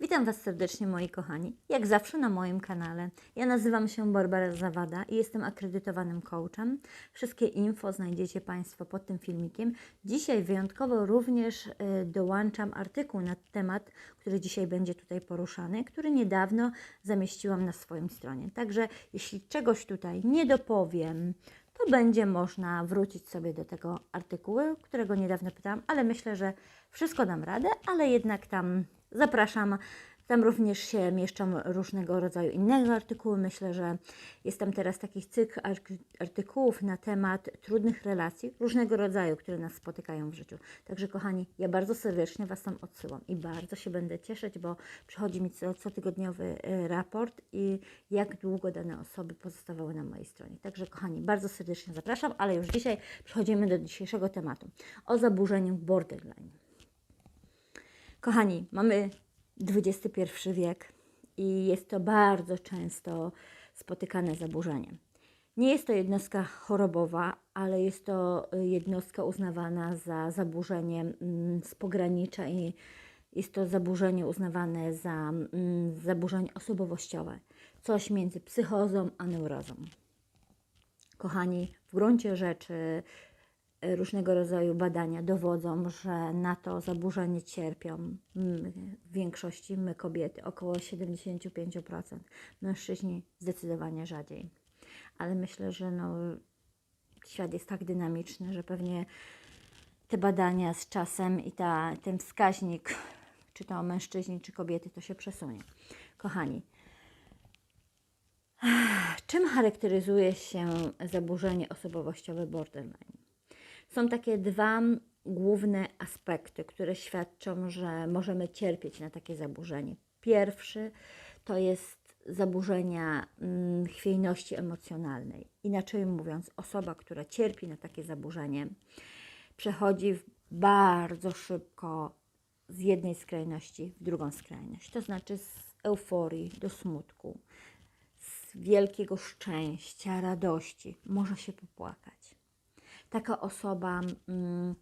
Witam Was serdecznie, moi kochani. Jak zawsze na moim kanale. Ja nazywam się Barbara Zawada i jestem akredytowanym coachem. Wszystkie info znajdziecie Państwo pod tym filmikiem. Dzisiaj wyjątkowo również y, dołączam artykuł na temat, który dzisiaj będzie tutaj poruszany, który niedawno zamieściłam na swoim stronie. Także jeśli czegoś tutaj nie dopowiem, to będzie można wrócić sobie do tego artykułu, którego niedawno pytałam, ale myślę, że wszystko dam radę, ale jednak tam zapraszam. Tam również się mieszczą różnego rodzaju innego artykuły. Myślę, że jest tam teraz taki cykl artykułów na temat trudnych relacji różnego rodzaju, które nas spotykają w życiu. Także kochani, ja bardzo serdecznie Was tam odsyłam i bardzo się będę cieszyć, bo przychodzi mi co, cotygodniowy e, raport i jak długo dane osoby pozostawały na mojej stronie. Także kochani, bardzo serdecznie zapraszam, ale już dzisiaj przechodzimy do dzisiejszego tematu o zaburzeniu borderline. Kochani, mamy XXI wiek i jest to bardzo często spotykane zaburzenie. Nie jest to jednostka chorobowa, ale jest to jednostka uznawana za zaburzenie mm, z pogranicza i jest to zaburzenie uznawane za mm, zaburzenie osobowościowe. Coś między psychozą a neurozą. Kochani, w gruncie rzeczy różnego rodzaju badania dowodzą, że na to zaburzenie cierpią w większości my kobiety, około 75%, mężczyźni zdecydowanie rzadziej. Ale myślę, że no, świat jest tak dynamiczny, że pewnie te badania z czasem i ta, ten wskaźnik, czy to mężczyźni, czy kobiety, to się przesunie. Kochani, czym charakteryzuje się zaburzenie osobowościowe borderline? Są takie dwa główne aspekty, które świadczą, że możemy cierpieć na takie zaburzenie. Pierwszy to jest zaburzenia mm, chwiejności emocjonalnej. Inaczej mówiąc, osoba, która cierpi na takie zaburzenie, przechodzi bardzo szybko z jednej skrajności w drugą skrajność. To znaczy z euforii do smutku, z wielkiego szczęścia, radości. Może się popłakać taka osoba mm,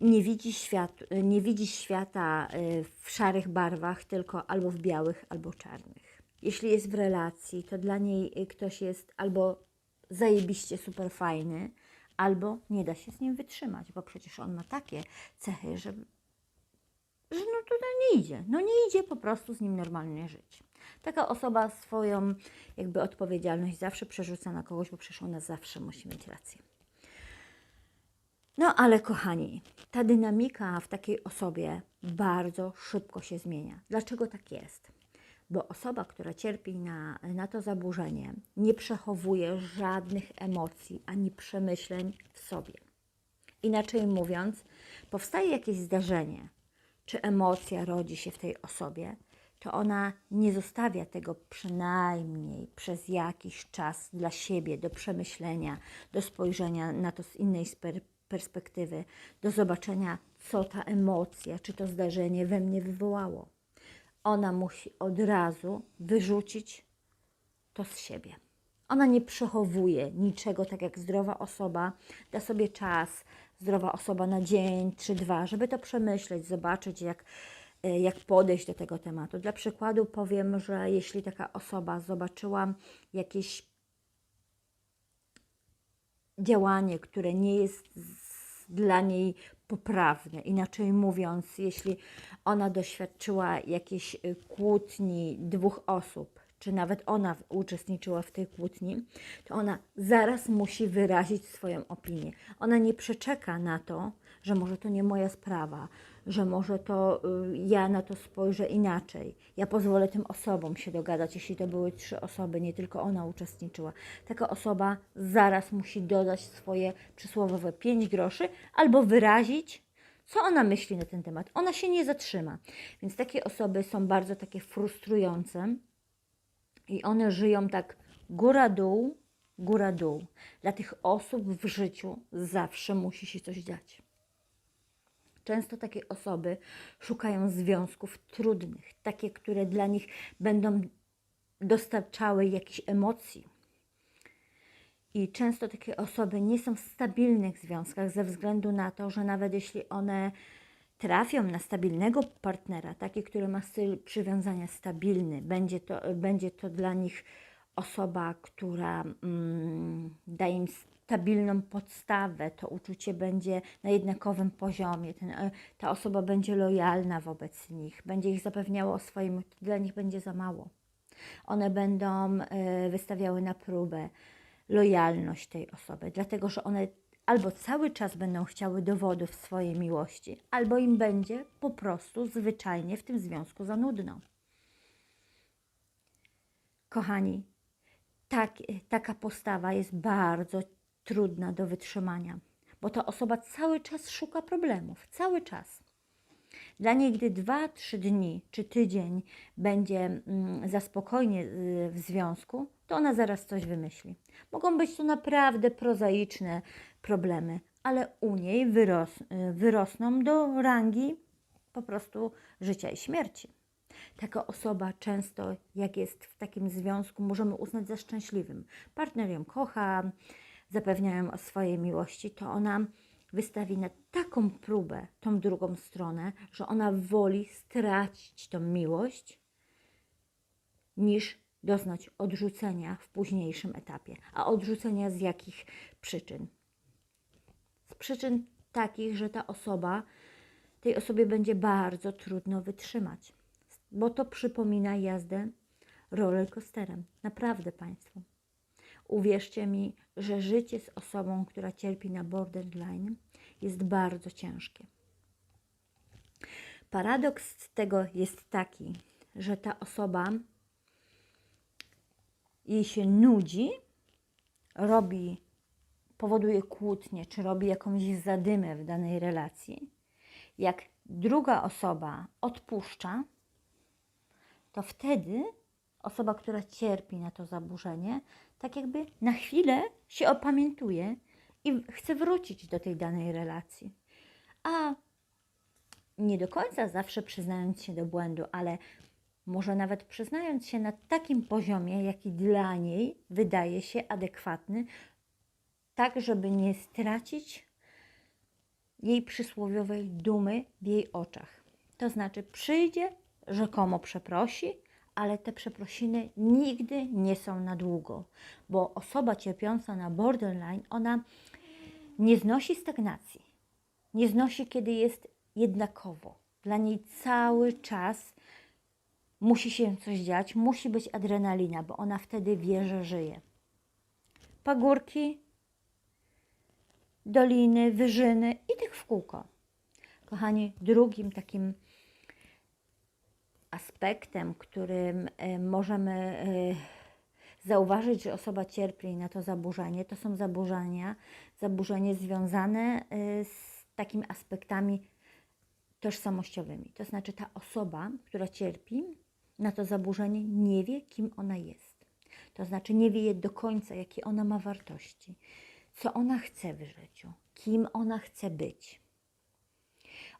nie, widzi świat, nie widzi świata y, w szarych barwach, tylko albo w białych, albo czarnych. Jeśli jest w relacji, to dla niej y, ktoś jest albo zajebiście super fajny, albo nie da się z nim wytrzymać, bo przecież on ma takie cechy, że, że no tutaj nie idzie. No nie idzie po prostu z nim normalnie żyć. Taka osoba swoją jakby odpowiedzialność zawsze przerzuca na kogoś, bo przecież ona zawsze musi mieć rację. No ale kochani, ta dynamika w takiej osobie bardzo szybko się zmienia. Dlaczego tak jest? Bo osoba, która cierpi na, na to zaburzenie, nie przechowuje żadnych emocji ani przemyśleń w sobie. Inaczej mówiąc, powstaje jakieś zdarzenie, czy emocja rodzi się w tej osobie, to ona nie zostawia tego przynajmniej przez jakiś czas dla siebie do przemyślenia, do spojrzenia na to z innej sper- perspektywy, do zobaczenia, co ta emocja, czy to zdarzenie we mnie wywołało. Ona musi od razu wyrzucić to z siebie. Ona nie przechowuje niczego, tak jak zdrowa osoba da sobie czas, zdrowa osoba na dzień czy dwa, żeby to przemyśleć, zobaczyć, jak, e, jak podejść do tego tematu. Dla przykładu powiem, że jeśli taka osoba zobaczyła jakieś działanie, które nie jest dla niej poprawne. Inaczej mówiąc, jeśli ona doświadczyła jakiejś y, kłótni dwóch osób, czy nawet ona uczestniczyła w tej kłótni, to ona zaraz musi wyrazić swoją opinię. Ona nie przeczeka na to, że może to nie moja sprawa, że może to y, ja na to spojrzę inaczej. Ja pozwolę tym osobom się dogadać, jeśli to były trzy osoby, nie tylko ona uczestniczyła. Taka osoba zaraz musi dodać swoje przysłowiowe pięć groszy albo wyrazić, co ona myśli na ten temat. Ona się nie zatrzyma. Więc takie osoby są bardzo takie frustrujące i one żyją tak góra-dół, góra-dół. Dla tych osób w życiu zawsze musi się coś dziać. Często takie osoby szukają związków trudnych, takie, które dla nich będą dostarczały jakichś emocji. I często takie osoby nie są w stabilnych związkach ze względu na to, że nawet jeśli one trafią na stabilnego partnera, taki, który ma styl przywiązania stabilny, będzie to, będzie to dla nich osoba, która mm, daje im stabilną podstawę, to uczucie będzie na jednakowym poziomie, Ten, e, ta osoba będzie lojalna wobec nich, będzie ich zapewniała o swoim, dla nich będzie za mało. One będą e, wystawiały na próbę lojalność tej osoby, dlatego że one albo cały czas będą chciały dowodów swojej miłości, albo im będzie po prostu zwyczajnie w tym związku za nudno. Kochani, tak, taka postawa jest bardzo trudna do wytrzymania, bo ta osoba cały czas szuka problemów, cały czas. Dla niej, gdy dwa, trzy dni czy tydzień będzie mm, za spokojnie y, w związku, to ona zaraz coś wymyśli. Mogą być to naprawdę prozaiczne problemy, ale u niej wyros, y, wyrosną do rangi po prostu życia i śmierci. Taka osoba często, jak jest w takim związku, możemy uznać za szczęśliwym. Partner ją kocha, zapewniają o swojej miłości, to ona wystawi na taką próbę tą drugą stronę, że ona woli stracić tą miłość, niż doznać odrzucenia w późniejszym etapie. A odrzucenia z jakich przyczyn? Z przyczyn takich, że ta osoba, tej osobie będzie bardzo trudno wytrzymać, bo to przypomina jazdę rollercoasterem. Naprawdę, Państwo. Uwierzcie mi, że życie z osobą, która cierpi na borderline, jest bardzo ciężkie. Paradoks tego jest taki, że ta osoba jej się nudzi, robi, powoduje kłótnie, czy robi jakąś zadymę w danej relacji. Jak druga osoba odpuszcza, to wtedy osoba, która cierpi na to zaburzenie, tak jakby na chwilę się opamiętuje i chce wrócić do tej danej relacji. A nie do końca zawsze przyznając się do błędu, ale może nawet przyznając się na takim poziomie, jaki dla niej wydaje się adekwatny, tak żeby nie stracić jej przysłowiowej dumy w jej oczach. To znaczy, przyjdzie, rzekomo przeprosi, ale te przeprosiny nigdy nie są na długo, bo osoba cierpiąca na borderline, ona nie znosi stagnacji, nie znosi, kiedy jest jednakowo. Dla niej cały czas musi się coś dziać, musi być adrenalina, bo ona wtedy wie, że żyje. Pagórki, doliny, wyżyny i tych w kółko. Kochani, drugim takim aspektem, którym e, możemy e, zauważyć, że osoba cierpi na to zaburzenie, to są zaburzenia, zaburzenie związane e, z takimi aspektami tożsamościowymi. To znaczy ta osoba, która cierpi na to zaburzenie, nie wie, kim ona jest. To znaczy nie wie do końca, jakie ona ma wartości, co ona chce w życiu, kim ona chce być.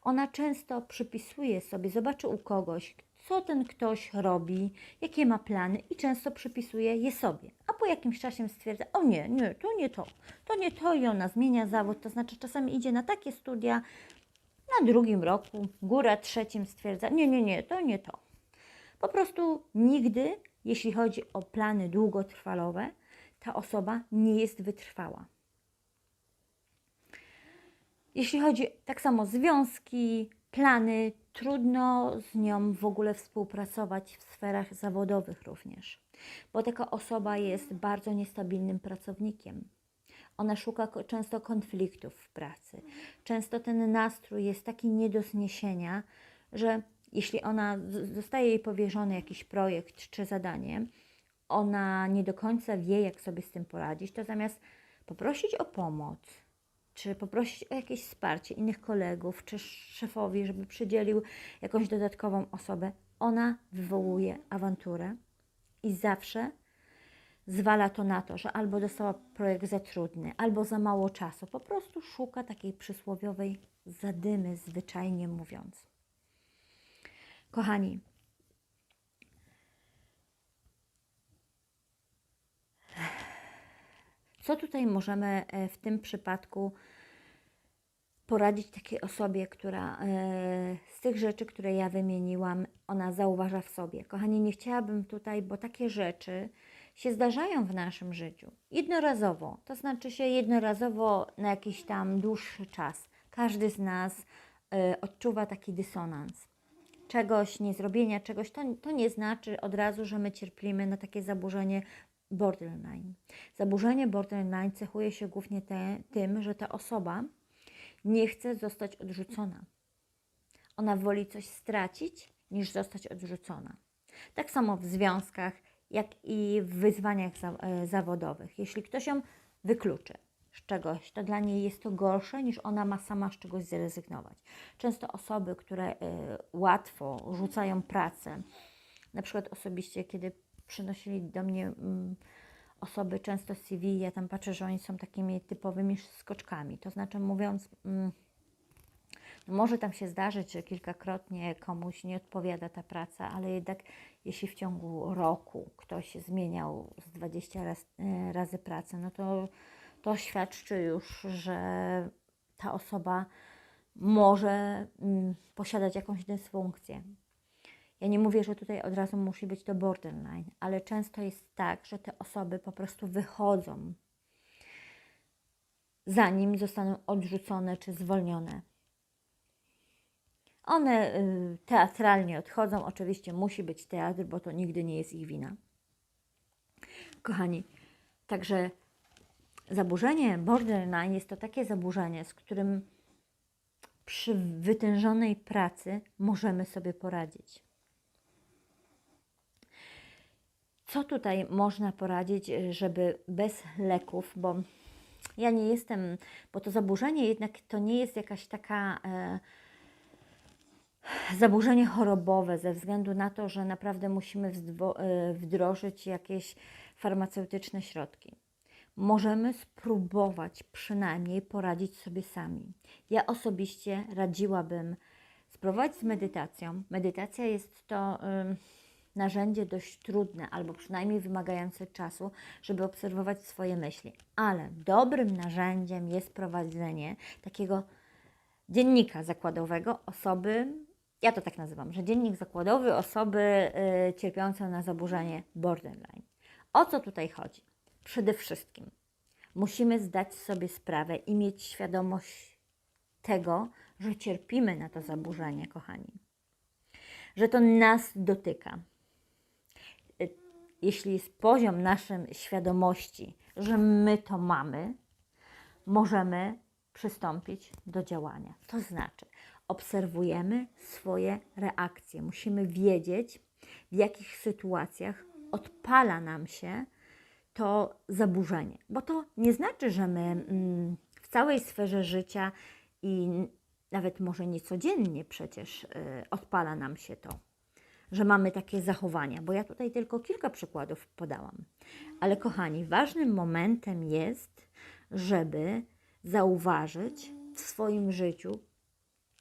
Ona często przypisuje sobie, zobaczy u kogoś, co ten ktoś robi, jakie ma plany i często przypisuje je sobie. A po jakimś czasie stwierdza, o nie, nie, to nie to, to nie to i ona zmienia zawód, to znaczy czasami idzie na takie studia, na drugim roku, góra trzecim stwierdza, nie, nie, nie, to nie to. Po prostu nigdy, jeśli chodzi o plany długotrwalowe, ta osoba nie jest wytrwała. Jeśli chodzi tak samo związki, plany, trudno z nią w ogóle współpracować w sferach zawodowych również, bo taka osoba jest bardzo niestabilnym pracownikiem. Ona szuka często konfliktów w pracy. Często ten nastrój jest taki nie do zniesienia, że jeśli ona zostaje jej powierzony jakiś projekt czy zadanie, ona nie do końca wie, jak sobie z tym poradzić, to zamiast poprosić o pomoc, czy poprosić o jakieś wsparcie innych kolegów, czy szefowi, żeby przydzielił jakąś dodatkową osobę, ona wywołuje awanturę i zawsze zwala to na to, że albo dostała projekt za trudny, albo za mało czasu. Po prostu szuka takiej przysłowiowej zadymy, zwyczajnie mówiąc. Kochani, Co tutaj możemy e, w tym przypadku poradzić takiej osobie, która e, z tych rzeczy, które ja wymieniłam, ona zauważa w sobie. Kochani, nie chciałabym tutaj, bo takie rzeczy się zdarzają w naszym życiu jednorazowo, to znaczy się jednorazowo na jakiś tam dłuższy czas. Każdy z nas e, odczuwa taki dysonans. Czegoś, niezrobienia czegoś, to, to nie znaczy od razu, że my cierpimy na takie zaburzenie borderline. Zaburzenie borderline cechuje się głównie te, tym, że ta osoba nie chce zostać odrzucona. Ona woli coś stracić, niż zostać odrzucona. Tak samo w związkach, jak i w wyzwaniach za, e, zawodowych. Jeśli ktoś ją wykluczy z czegoś, to dla niej jest to gorsze, niż ona ma sama z czegoś zrezygnować. Często osoby, które e, łatwo rzucają pracę, na przykład osobiście, kiedy przynosili do mnie mm, osoby często CV, ja tam patrzę, że oni są takimi typowymi skoczkami. To znaczy, mówiąc, mm, no może tam się zdarzyć, że kilkakrotnie komuś nie odpowiada ta praca, ale jednak jeśli w ciągu roku ktoś zmieniał z 20 raz, e, razy pracę, no to to świadczy już, że ta osoba może mm, posiadać jakąś dysfunkcję. Ja nie mówię, że tutaj od razu musi być to borderline, ale często jest tak, że te osoby po prostu wychodzą, zanim zostaną odrzucone czy zwolnione. One y, teatralnie odchodzą. Oczywiście musi być teatr, bo to nigdy nie jest ich wina. Kochani, także zaburzenie borderline jest to takie zaburzenie, z którym przy wytężonej pracy możemy sobie poradzić. Co tutaj można poradzić, żeby bez leków, bo ja nie jestem, bo to zaburzenie jednak to nie jest jakaś taka e, zaburzenie chorobowe ze względu na to, że naprawdę musimy e, wdrożyć jakieś farmaceutyczne środki. Możemy spróbować przynajmniej poradzić sobie sami. Ja osobiście radziłabym spróbować z medytacją. Medytacja jest to ym, narzędzie dość trudne, albo przynajmniej wymagające czasu, żeby obserwować swoje myśli. Ale dobrym narzędziem jest prowadzenie takiego dziennika zakładowego osoby, ja to tak nazywam, że dziennik zakładowy osoby y, cierpiącej na zaburzenie borderline. O co tutaj chodzi? Przede wszystkim musimy zdać sobie sprawę i mieć świadomość tego, że cierpimy na to zaburzenie, kochani. Że to nas dotyka. Jeśli jest poziom naszej świadomości, że my to mamy, możemy przystąpić do działania. To znaczy, obserwujemy swoje reakcje. Musimy wiedzieć, w jakich sytuacjach odpala nam się to zaburzenie. Bo to nie znaczy, że my mm, w całej sferze życia i nawet może niecodziennie przecież y, odpala nam się to, że mamy takie zachowania, bo ja tutaj tylko kilka przykładów podałam. Ale kochani, ważnym momentem jest, żeby zauważyć w swoim życiu,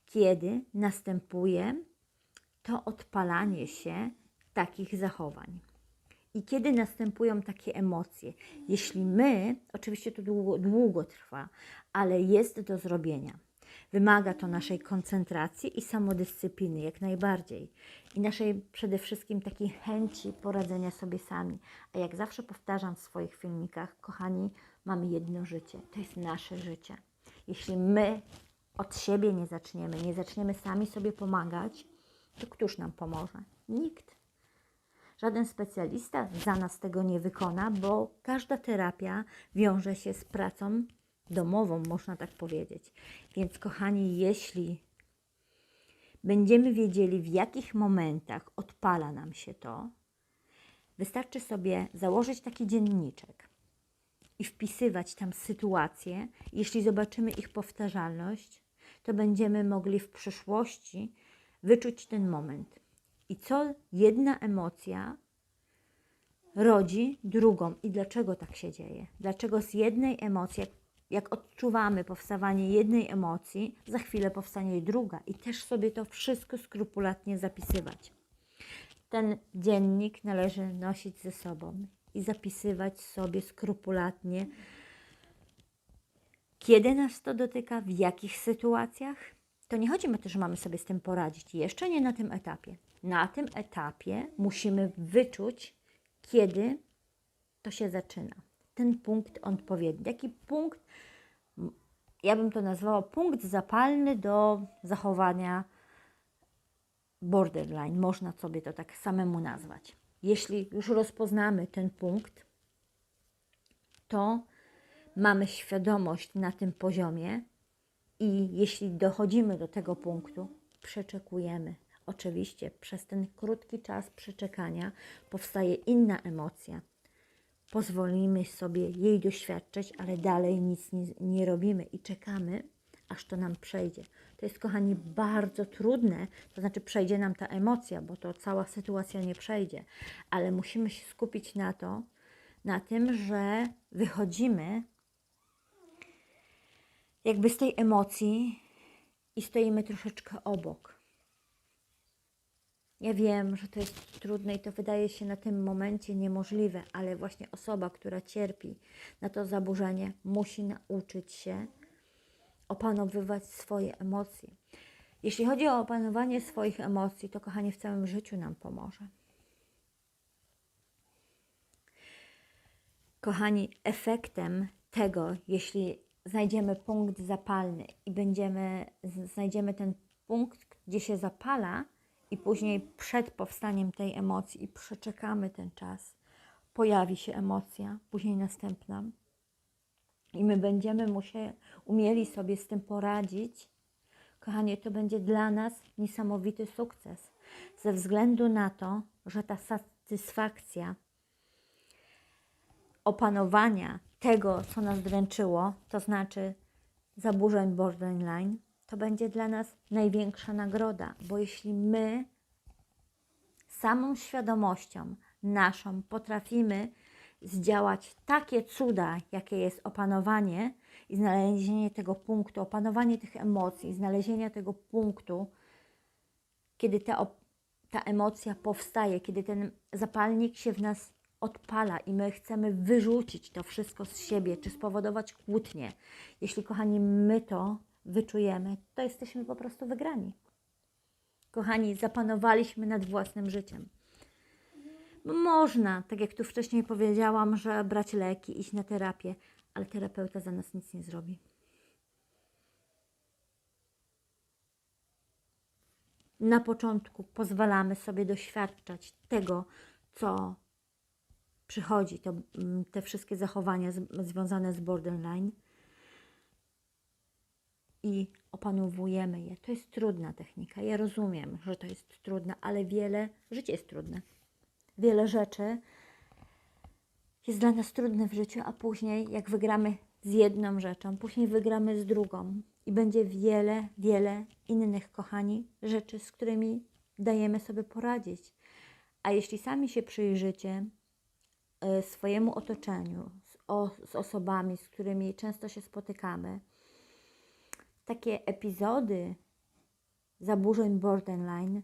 kiedy następuje to odpalanie się takich zachowań. I kiedy następują takie emocje. Jeśli my, oczywiście to długo, długo trwa, ale jest do zrobienia. Wymaga to naszej koncentracji i samodyscypliny, jak najbardziej. I naszej przede wszystkim takiej chęci poradzenia sobie sami. A jak zawsze powtarzam w swoich filmikach, kochani, mamy jedno życie. To jest nasze życie. Jeśli my od siebie nie zaczniemy, nie zaczniemy sami sobie pomagać, to któż nam pomoże? Nikt. Żaden specjalista za nas tego nie wykona, bo każda terapia wiąże się z pracą domową, można tak powiedzieć. Więc, kochani, jeśli będziemy wiedzieli, w jakich momentach odpala nam się to, wystarczy sobie założyć taki dzienniczek i wpisywać tam sytuacje. Jeśli zobaczymy ich powtarzalność, to będziemy mogli w przyszłości wyczuć ten moment. I co jedna emocja rodzi drugą. I dlaczego tak się dzieje? Dlaczego z jednej emocji, jak, odczuwamy powstawanie jednej emocji, za chwilę powstanie druga. I też sobie to wszystko skrupulatnie zapisywać. Ten dziennik należy nosić ze sobą i zapisywać sobie skrupulatnie, Kiedy nas to dotyka, w jakich sytuacjach, to nie chodzi o to, że mamy sobie z tym poradzić. Jeszcze nie na tym etapie. Na tym etapie musimy wyczuć, kiedy to się zaczyna. Ten punkt odpowiedni. Taki punkt, ja bym to nazwała punkt zapalny do zachowania borderline. Można sobie to tak samemu nazwać. Jeśli już rozpoznamy ten punkt, to mamy świadomość na tym poziomie i jeśli dochodzimy do tego punktu, przeczekujemy. Oczywiście przez ten krótki czas przeczekania powstaje inna emocja. Pozwolimy sobie jej doświadczyć, ale dalej nic nie, nie robimy i czekamy, aż to nam przejdzie. To jest, kochani, bardzo trudne, to znaczy przejdzie nam ta emocja, bo to cała sytuacja nie przejdzie, ale musimy się skupić na to, na tym, że wychodzimy jakby z tej emocji i stoimy troszeczkę obok. Ja wiem, że to jest trudne i to wydaje się na tym momencie niemożliwe, ale właśnie osoba, która cierpi na to zaburzenie, musi nauczyć się opanowywać swoje emocje. Jeśli chodzi o opanowanie swoich emocji, to kochanie w całym życiu nam pomoże. Kochani, efektem tego, jeśli znajdziemy punkt zapalny i będziemy, znajdziemy ten punkt, gdzie się zapala, i później przed powstaniem tej emocji i przeczekamy ten czas, pojawi się emocja, później następna. I my będziemy musieli, umieli sobie z tym poradzić. Kochanie, to będzie dla nas niesamowity sukces. Ze względu na to, że ta satysfakcja opanowania tego, co nas dręczyło, to znaczy zaburzeń borderline, to będzie dla nas największa nagroda, bo jeśli my samą świadomością naszą potrafimy zdziałać takie cuda, jakie jest opanowanie i znalezienie tego punktu, opanowanie tych emocji, znalezienie tego punktu, kiedy ta, ta emocja powstaje, kiedy ten zapalnik się w nas odpala i my chcemy wyrzucić to wszystko z siebie, czy spowodować kłótnię. Jeśli, kochani, my to wyczujemy, to jesteśmy po prostu wygrani. Kochani, zapanowaliśmy nad własnym życiem. Można, tak jak tu wcześniej powiedziałam, że brać leki, iść na terapię, ale terapeuta za nas nic nie zrobi. Na początku pozwalamy sobie doświadczać tego, co przychodzi, to, mm, te wszystkie zachowania z, związane z borderline i opanowujemy je. To jest trudna technika. Ja rozumiem, że to jest trudne, ale wiele, życie jest trudne. Wiele rzeczy jest dla nas trudne w życiu, a później, jak wygramy z jedną rzeczą, później wygramy z drugą i będzie wiele, wiele innych, kochani, rzeczy, z którymi dajemy sobie poradzić. A jeśli sami się przyjrzycie y, swojemu otoczeniu, z, osobami, z którymi często się spotykamy, takie epizody zaburzeń borderline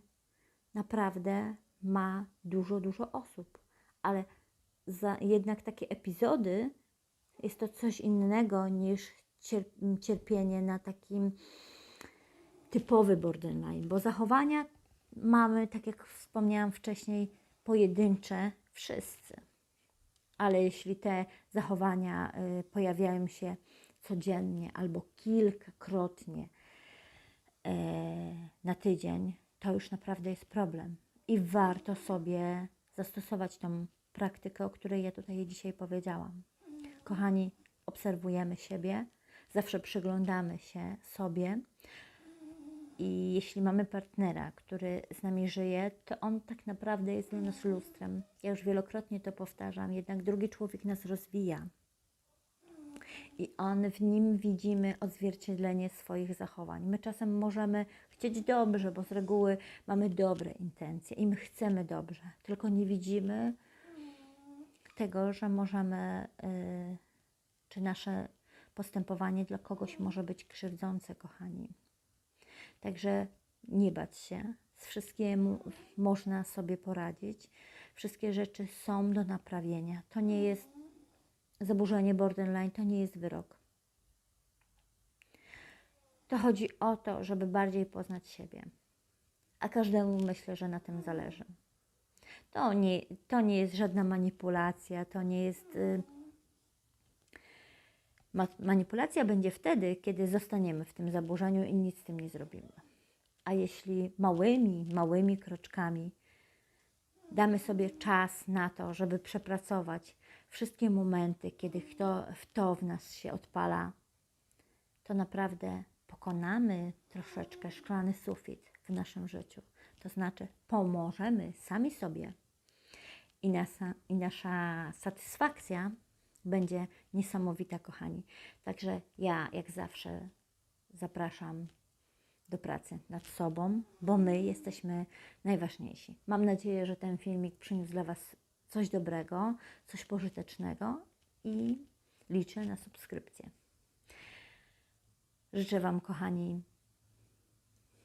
naprawdę ma dużo, dużo osób. Ale za, jednak takie epizody jest to coś innego niż cier- cierpienie na takim typowy borderline, bo zachowania mamy, tak jak wspomniałam wcześniej, pojedyncze wszyscy. Ale jeśli te zachowania y, pojawiają się codziennie albo kilkakrotnie e, na tydzień, to już naprawdę jest problem. I warto sobie zastosować tą praktykę, o której ja tutaj dzisiaj powiedziałam. Kochani, obserwujemy siebie, zawsze przyglądamy się sobie. I jeśli mamy partnera, który z nami żyje, to on tak naprawdę jest dla nas lustrem. Ja już wielokrotnie to powtarzam, jednak drugi człowiek nas rozwija i on w nim widzimy odzwierciedlenie swoich zachowań. My czasem możemy chcieć dobrze, bo z reguły mamy dobre intencje i my chcemy dobrze, tylko nie widzimy tego, że możemy, y, czy nasze postępowanie dla kogoś może być krzywdzące, kochani. Także nie bać się, z wszystkiemu można sobie poradzić. Wszystkie rzeczy są do naprawienia. To nie jest zaburzenie borderline to nie jest wyrok. To chodzi o to, żeby bardziej poznać siebie. A każdemu myślę, że na tym zależy. To nie, to nie jest żadna manipulacja, to nie jest. Y, ma, manipulacja będzie wtedy, kiedy zostaniemy w tym zaburzeniu i nic z tym nie zrobimy. A jeśli małymi, małymi kroczkami damy sobie czas na to, żeby przepracować wszystkie momenty, kiedy to, to w nas się odpala, to naprawdę pokonamy troszeczkę szklany sufit w naszym życiu. To znaczy, pomożemy sami sobie i, nasa, i nasza satysfakcja będzie niesamowita, kochani. Także ja, jak zawsze, zapraszam do pracy nad sobą, bo my jesteśmy najważniejsi. Mam nadzieję, że ten filmik przyniósł dla Was coś dobrego, coś pożytecznego i liczę na subskrypcję. Życzę Wam, kochani,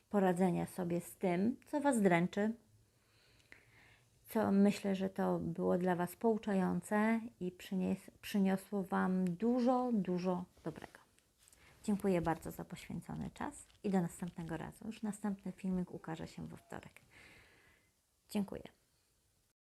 poradzenia sobie z tym, co Was dręczy, co myślę, że to było dla Was pouczające i przynies- przyniosło Wam dużo, dużo dobrego. Dziękuję bardzo za poświęcony czas i do następnego razu. Już następny filmik ukaże się we wtorek. Dziękuję.